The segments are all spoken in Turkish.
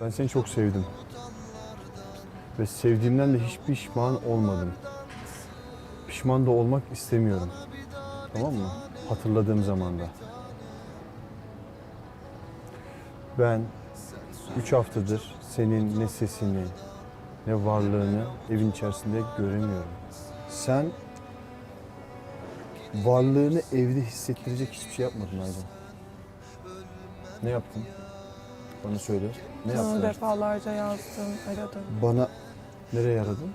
Ben seni çok sevdim. Ve sevdiğimden de hiç pişman olmadım. Pişman da olmak istemiyorum. Tamam mı? Hatırladığım zaman da. Ben 3 haftadır senin ne sesini ne varlığını evin içerisinde göremiyorum. Sen varlığını evde hissettirecek hiçbir şey yapmadın Aydan. Ne yaptın? Bana söyle. Ne Sana defalarca yazdım, aradım Bana nereye yaradın?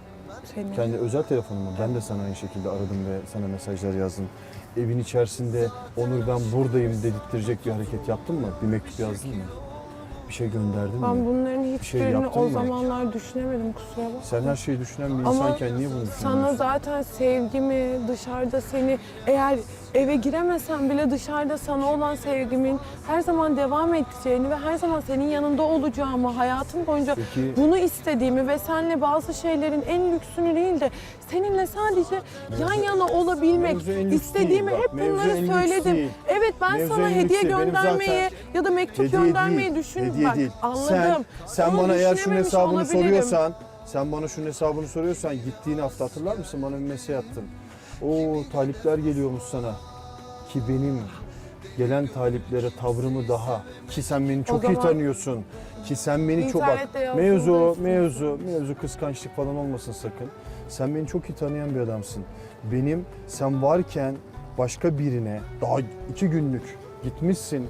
seni. Kendi özel telefonuma. Ben de sana aynı şekilde aradım ve sana mesajlar yazdım. Evin içerisinde Onur ben buradayım dedirttirecek bir hareket yaptın mı? Bir mektup yazdın mı? Bir şey gönderdin Ben mi? bunların şey hiçbirini yaptın o mı? zamanlar düşünemedim kusura bakma. Sen her şeyi düşünen bir Ama insanken niye bunu düşünüyorsun? Sana zaten sevgimi, dışarıda seni eğer eve giremesem bile dışarıda sana olan sevgimin her zaman devam edeceğini ve her zaman senin yanında olacağımı, hayatım boyunca Peki bunu istediğimi ve seninle bazı şeylerin en lüksünü değil de seninle sadece yan yana olabilmek Mevzu istediğimi hep Mevzu bunları söyledim. Evet ben Mevzu sana hediye göndermeyi ya da mektup Hediye göndermeyi değil, düşün hediye bak değil. anladım. Sen, sen bana eğer şunun hesabını olabilirim. soruyorsan, sen bana şunun hesabını soruyorsan gittiğin hafta hatırlar mısın? Bana bir mesaj attın. Oo talipler geliyormuş sana. Ki benim gelen taliplere tavrımı daha ki sen beni çok iyi zaman tanıyorsun. Ki sen beni çok bak İnternette yazdığında mevzu mevzu mevzu kıskançlık falan olmasın sakın. Sen beni çok iyi tanıyan bir adamsın. Benim sen varken başka birine daha iki günlük gitmişsin.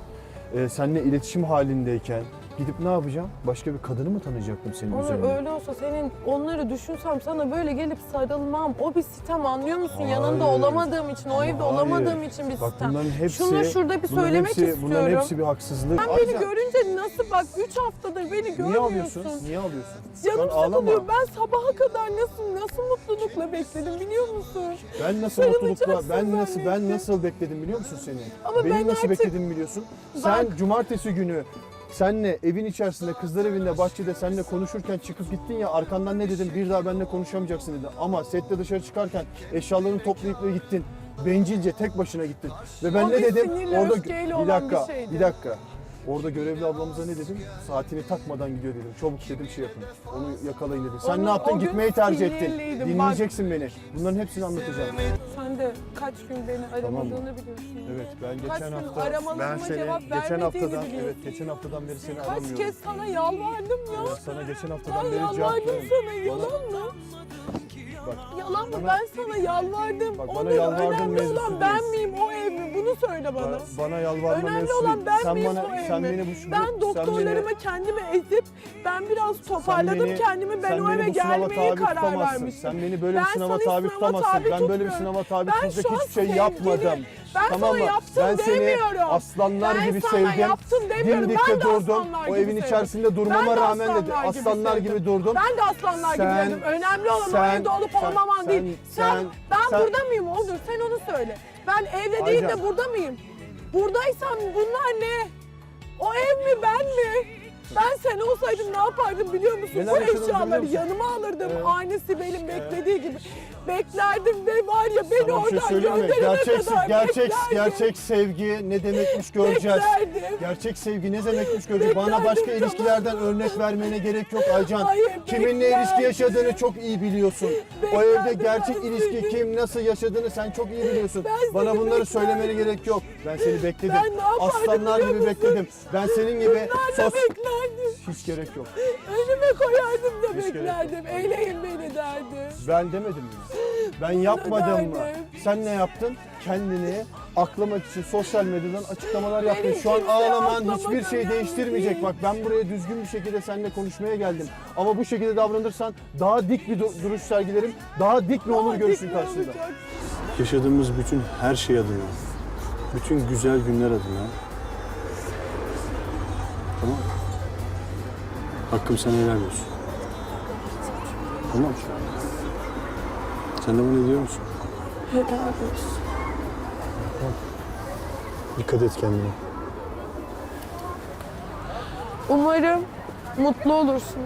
E, seninle iletişim halindeyken gidip ne yapacağım? Başka bir kadını mı tanıyacaktım senin Onur üzerine? öyle olsa senin onları düşünsem sana böyle gelip sarılmam. O bir sitem anlıyor musun? Hayır. Yanında olamadığım için, o Ama evde hayır. olamadığım için bir Bak sitem. bunların hepsi Şunu şurada bir bunların söylemek hepsi, istiyorum. Bunların hepsi bir haksızlık. Sen beni görünce nasıl bak 3 haftadır beni Niye görmüyorsun. ağlıyorsun? Niye ağlıyorsun? Canım Sen ağlama. sıkılıyor. Ben sabaha kadar nasıl nasıl mutlulukla bekledim biliyor musun? Ben nasıl Sarılacaksın mutlulukla, ben nasıl ben zannettim. nasıl bekledim biliyor musun seni? Ama Beni ben nasıl artık- bekledim biliyorsun? Sen cumartesi günü senle evin içerisinde kızlar evinde bahçede seninle konuşurken çıkıp gittin ya arkandan ne dedim bir daha benimle konuşamayacaksın dedi. Ama sette dışarı çıkarken eşyalarını toplayıp da gittin. Bencilce tek başına gittin. Ve ben O ne dedim? sinirle, Orada öfkeyle bir olan dakika, şeydi. bir dakika. Orada görevli ablamıza ne dedim? Saatini takmadan gidiyor dedim. Çabuk dedim şey yapın. Onu yakalayın dedim. Sen Onu- ne yaptın? gün Gitmeyi tercih ettin. sinirliydim. Dinleyeceksin beni. Bunların hepsini anlatacağım. Sen de kaç gün beni Tamam mı? aramadığını biliyorsun. Evet ben Kaç geçen gün hafta aramalarıma ben seni cevap geçen vermediğini haftadan biliyorsun. evet geçen haftadan beri seni Kaç aramıyorum. kez sana yalvardım ya. Sana geçen haftadan Ben beri cevap yalvardım vermiyorum. sana Bana- yalan mı? Bak, Yalan mı? Bana- ben sana yalvardım. Bak, bana Onur yalvardın önemli mevzusu olan ben değil. miyim o ev mi? Bunu söyle bana. bana, bana yalvarma Önemli mevzusu olan değil. ben sen miyim bana, o ev sen mi? beni bu Ben sen doktorlarımı beni- kendime ezip ben biraz toparladım beni- kendimi. Ben sen o beni eve bu sınava gelmeye tabi karar tutamazsın. Sen beni böyle bir sınava tabi tutamazsın. ben böyle bir sınava tabi tutacak hiçbir şey yapmadım. Ben tamam sana yaptım ben seni demiyorum. aslanlar Ben gibi sana sevdim. yaptım demiyorum. Ben de durdum. aslanlar O gibi evin sevdim. içerisinde durmama Ben rağmen de aslanlar gibi aslanlar gibi durdum. Ben de aslanlar Sen- gibi dedim. Önemli olan o sen- evde olup sen- olmaman sen- değil. Sen, sen- ben sen- burada mıyım Onur? Sen onu söyle. Ben evde değil de burada mıyım? Buradaysam bunlar ne? O ev mi ben mi? Ben sen olsaydım ne yapardım biliyor musun? Neler Bu biliyor eşyaları musun? yanıma alırdım. Aynı Sibel'in beklediği gibi. Beklerdim ve var ya beni Sana bir şey oradan söyleyeyim mi? gönderene Gerçek, kadar gerçek, beklerdim. gerçek sevgi ne demekmiş göreceğiz. Beklerdim. Gerçek sevgi ne demekmiş göreceğiz. Bana Beklerdim, başka tamam. ilişkilerden örnek vermene gerek yok Aycan. Hayır, Kiminle ilişki beklerdim. yaşadığını çok iyi biliyorsun. o Beklerdim, evde gerçek ben ilişki seni- kim nasıl yaşadığını sen çok iyi biliyorsun. Ben Bana bunları beklerdim. söylemene gerek yok. Ben seni bekledim. Ben ne yapardım Aslanlar biliyor gibi musun? bekledim. Ben senin gibi sos... beklerdim? Hiç gerek yok. Önüme koyardım da Hiç gerek beklerdim. Eyleyin beni derdim. Ben demedim mi? Ben yapmadım mı? derdim. Sen ne yaptın? Kendini aklamak için sosyal medyadan açıklamalar yaptın. Şu an ağlaman aklamak hiçbir şey önemli değiştirmeyecek. değil. Bak ben buraya düzgün bir şekilde seninle konuşmaya geldim. Ama bu şekilde davranırsan daha dik bir dur- duruş sergilerim. Daha dik bir onur Daha görürsün karşında. olacak. Yaşadığımız bütün her şey adına, bütün güzel günler adına. Tamam mı? Hakkım sana helal olsun. Tamam? Sen de bana diyor musun? Helal olsun. Dikkat et kendine. Umarım mutlu olursun.